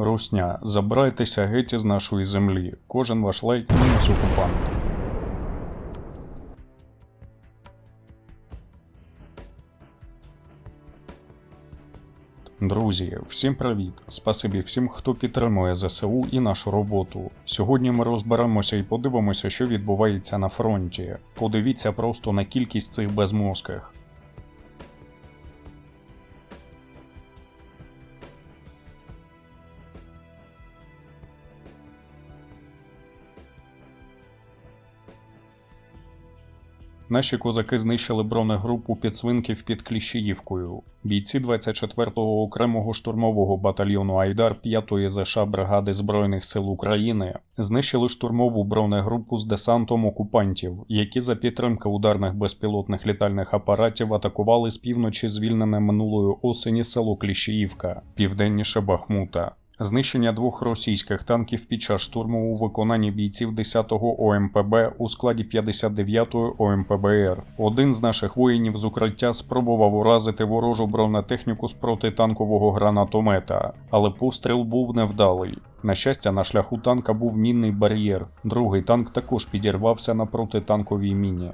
Русня, забирайтеся геть із нашої землі. Кожен ваш лайк мінус окупант. Друзі, всім привіт! Спасибі всім, хто підтримує ЗСУ і нашу роботу. Сьогодні ми розберемося і подивимося, що відбувається на фронті. Подивіться просто на кількість цих безмозких. Наші козаки знищили бронегрупу підсвинків під Кліщіївкою. Бійці 24-го окремого штурмового батальйону Айдар 5-ї ЗШ бригади Збройних сил України знищили штурмову бронегрупу з десантом окупантів, які за підтримки ударних безпілотних літальних апаратів атакували з півночі звільнене минулої осені село Кліщіївка, південніше Бахмута. Знищення двох російських танків під час штурму у виконанні бійців 10-го ОМПБ у складі 59-ї ОМПБР. Один з наших воїнів з укриття спробував уразити ворожу бронетехніку з протитанкового гранатомета, але постріл був невдалий. На щастя, на шляху танка був мінний бар'єр. Другий танк також підірвався на протитанковій міні.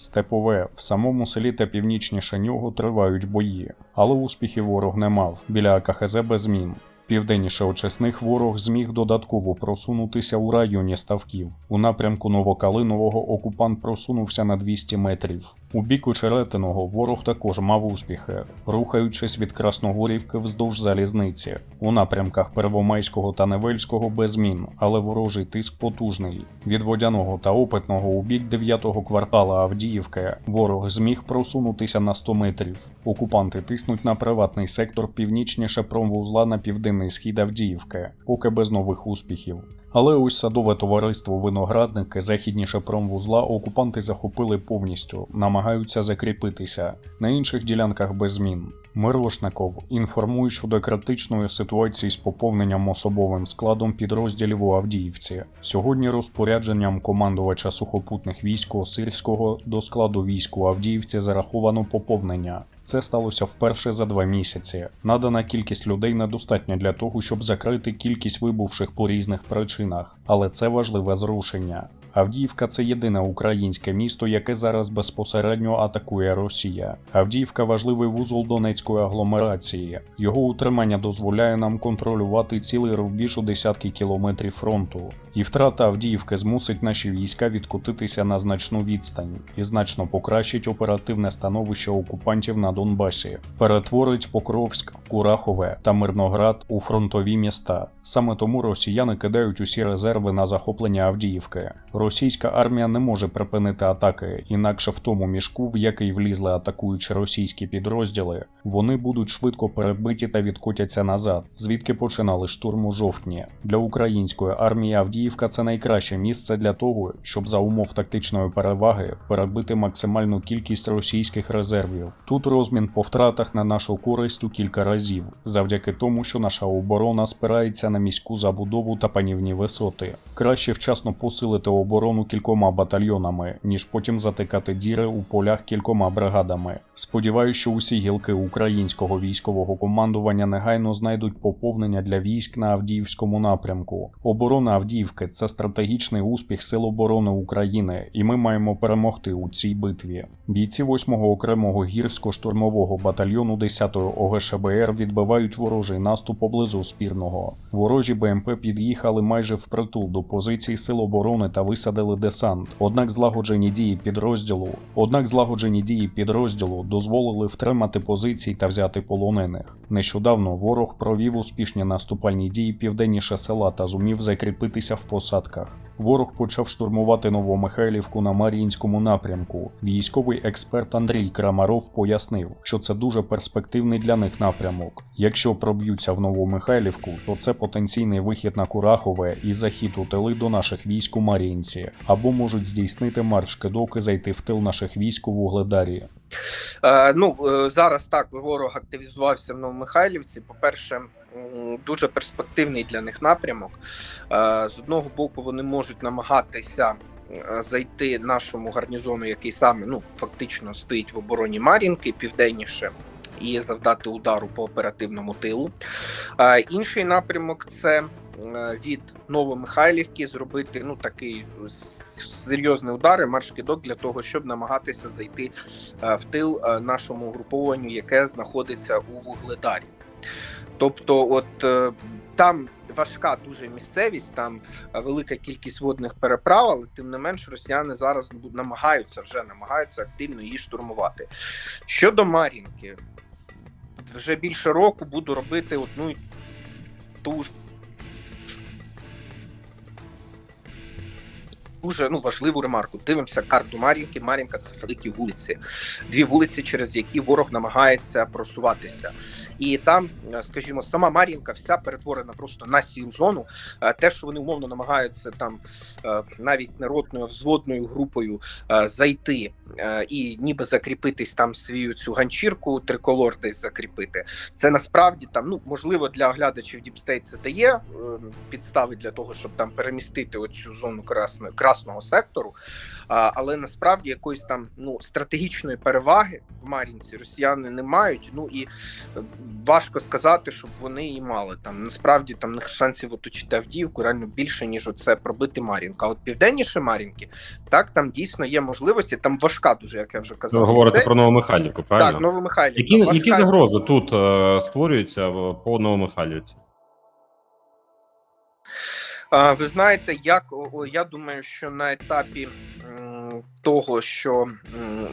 Степове в самому селі та північніше нього тривають бої, але успіхів ворог не мав біля АКХЗ без змін. Південніше очисних ворог зміг додатково просунутися у районі ставків. У напрямку Новокалинового окупант просунувся на 200 метрів. У бік Очеретиного ворог також мав успіхи, рухаючись від Красногорівки вздовж залізниці. У напрямках Первомайського та Невельського без змін, але ворожий тиск потужний. Від водяного та опитного у бік 9-го квартала Авдіївки ворог зміг просунутися на 100 метрів. Окупанти тиснуть на приватний сектор північніше промвузла на південний схід Авдіївки, поки без нових успіхів. Але ось садове товариство виноградники західніше промвузла окупанти захопили повністю, намагаються закріпитися на інших ділянках без змін. Мирошников інформує щодо критичної ситуації з поповненням особовим складом підрозділів у Авдіївці. Сьогодні розпорядженням командувача сухопутних військ Осирського до складу військ у Авдіївці зараховано поповнення. Це сталося вперше за два місяці. Надана кількість людей недостатня для того, щоб закрити кількість вибувших по різних причинах, але це важливе зрушення. Авдіївка це єдине українське місто, яке зараз безпосередньо атакує Росія. Авдіївка важливий вузол Донецької агломерації. Його утримання дозволяє нам контролювати цілий рубіж у десятки кілометрів фронту. І втрата Авдіївки змусить наші війська відкотитися на значну відстань і значно покращить оперативне становище окупантів на Донбасі, перетворить Покровськ, Курахове та Мирноград у фронтові міста. Саме тому росіяни кидають усі резерви на захоплення Авдіївки. Російська армія не може припинити атаки, інакше в тому мішку, в який влізли атакуючи російські підрозділи, вони будуть швидко перебиті та відкотяться назад, звідки починали штурм у жовтні. Для української армії Авдіївка це найкраще місце для того, щоб за умов тактичної переваги перебити максимальну кількість російських резервів. Тут розмін по втратах на нашу користь у кілька разів, завдяки тому, що наша оборона спирається на міську забудову та панівні висоти. Краще вчасно посилити оборону кількома батальйонами, ніж потім затикати діри у полях кількома бригадами. Сподіваюся, що усі гілки українського військового командування негайно знайдуть поповнення для військ на Авдіївському напрямку. Оборона Авдіївки це стратегічний успіх Сил оборони України, і ми маємо перемогти у цій битві. Бійці 8-го окремого гірсько-штурмового батальйону 10-ї ОГШБР відбивають ворожий наступ поблизу спірного. Ворожі БМП під'їхали майже впритул до позицій Сил оборони та висадили десант. Однак злагоджені дії підрозділу, однак злагоджені дії підрозділу дозволили втримати позиції та взяти полонених. Нещодавно ворог провів успішні наступальні дії південніше села та зумів закріпитися в посадках. Ворог почав штурмувати Новомихайлівку на Мар'їнському напрямку. Військовий експерт Андрій Крамаров пояснив, що це дуже перспективний для них напрямок. Якщо проб'ються в Новомихайлівку, то це потенційний вихід на Курахове і захід у тили до наших військ у Мар'їнці, або можуть здійснити марш кидок і зайти в тил наших військ у Вугледарі. Е, ну е, зараз так ворог активізувався в Новомихайлівці. По-перше, м, дуже перспективний для них напрямок. Е, з одного боку, вони можуть намагатися е, зайти нашому гарнізону, який саме ну фактично стоїть в обороні Мар'їнки, південніше. І завдати удару по оперативному тилу. Е, інший напрямок це від Новомихайлівки зробити ну такий серйозний удар і марш-кидок для того, щоб намагатися зайти в тил нашому угрупованню, яке знаходиться у Вугледарі. Тобто, от е, там важка дуже місцевість, там е, велика кількість водних переправ, але тим не менш росіяни зараз намагаються вже намагаються активно її штурмувати. Щодо Мар'їнки, вже більше року буду робити одну ту ж дуже ну, важливу ремарку. Дивимося карту Мар'їнки. Мар'їнка це великі вулиці, дві вулиці, через які ворог намагається просуватися. І там, е, скажімо, сама Мар'їнка вся перетворена просто на сію зону. Е, Те, що вони умовно намагаються там е, навіть народною взводною групою зайти і ніби закріпитись там свою цю ганчірку, триколор десь закріпити. Це насправді там, ну можливо, для оглядачів Діпстейт це дає е, підстави для того, щоб там перемістити оцю зону красної красного сектору. Але насправді якоїсь там ну стратегічної переваги в Мар'їнці росіяни не мають. Ну і е, важко сказати, щоб вони її мали. Там насправді там них шансів оточити Авдіївку реально більше, ніж оце пробити Мар'їнку. А от південніше Мар'їнки, так там дійсно є можливості. Там важка дуже, як я вже казав. Ви говорите про Новомихайлівку, правильно? так, Новомихайлівка. які, важка. які загрози тут е, створюються по Новомихайлівці? Ви знаєте, як я думаю, що на етапі того, що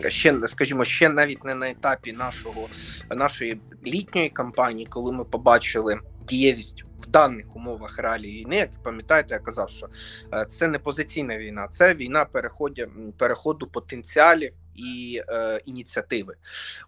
ще скажімо, ще навіть не на етапі нашого нашої літньої кампанії, коли ми побачили дієвість в даних умовах реалії війни, як пам'ятаєте, я казав, що е, це не позиційна війна, це війна переходу потенціалів і е, ініціативи.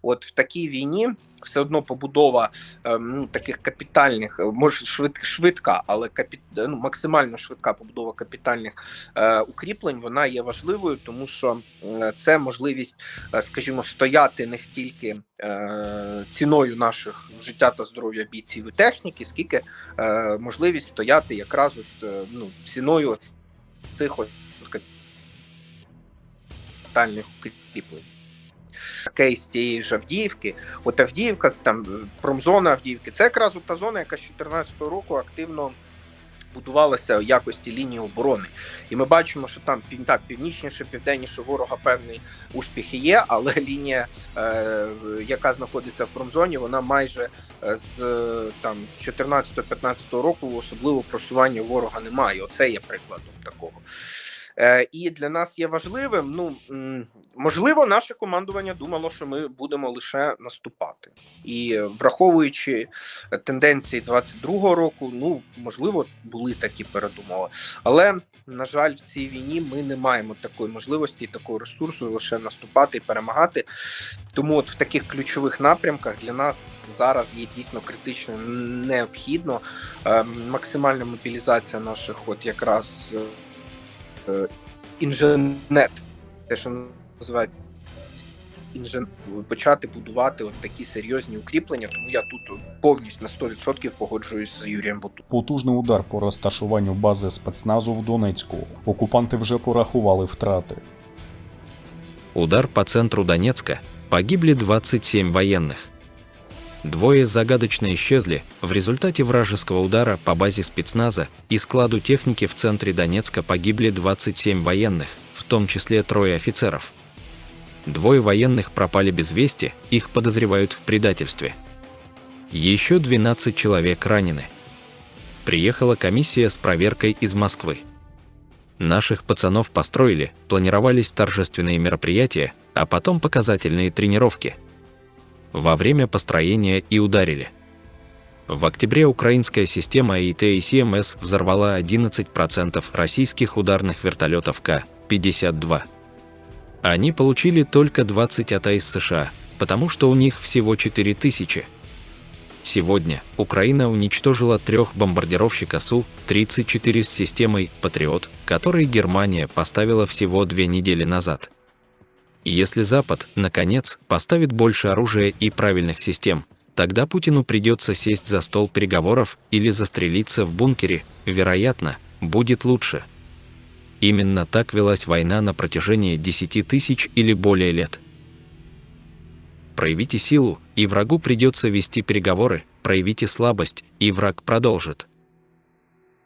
От в такій війні все одно побудова е, ну, таких капітальних, е, може швид, швидка, але капі, ну, максимально швидка побудова капітальних е, укріплень, вона є важливою, тому що е, це можливість, е, скажімо, стояти не стільки е, ціною наших життя та здоров'я бійців і техніки, скільки е, можливість стояти якраз от, е, ну, ціною цих от капітальних укріплень. Кейс тієї ж Авдіївки. От Авдіївка, там промзона Авдіївки, це якраз та зона, яка з 2014 року активно будувалася в якості лінії оборони. І ми бачимо, що там так, північніше, південніше ворога певний успіхи є, але лінія, е, яка знаходиться в промзоні, вона майже е, з е, там 14-15 року особливо просування ворога немає. Оце є прикладом такого. Е, і для нас є важливим. Ну можливо, наше командування думало, що ми будемо лише наступати, і е, враховуючи е, тенденції 22-го року, ну можливо, були такі передумови. Але на жаль, в цій війні ми не маємо такої можливості, такого ресурсу лише наступати і перемагати. Тому, от в таких ключових напрямках для нас зараз є дійсно критично необхідно е, максимальна мобілізація наших, от якраз. Е, інженет, те, що називають інжен... почати будувати от такі серйозні укріплення. Тому я тут повністю на 100% погоджуюсь з Юрієм Буту. Потужний удар по розташуванню бази спецназу в Донецьку. Окупанти вже порахували втрати. Удар по центру Донецка. Погибли 27 военных. Двое загадочно исчезли в результате вражеского удара по базе спецназа и складу техники в центре Донецка погибли 27 военных, в том числе трое офицеров. Двое военных пропали без вести, их подозревают в предательстве. Еще 12 человек ранены. Приехала комиссия с проверкой из Москвы. Наших пацанов построили, планировались торжественные мероприятия, а потом показательные тренировки. Во время построения и ударили. В октябре украинская система ИТ-СМС взорвала 11% российских ударных вертолетов К-52. Они получили только 20 АТ из США, потому что у них всего 4000. Сегодня Украина уничтожила трех бомбардировщика Су-34 с системой «Патриот», который Германия поставила всего две недели назад. Если Запад, наконец, поставит больше оружия и правильных систем, тогда Путину придется сесть за стол переговоров или застрелиться в бункере, вероятно, будет лучше. Именно так велась война на протяжении 10 тысяч или более лет. Проявите силу, и врагу придется вести переговоры, проявите слабость, и враг продолжит.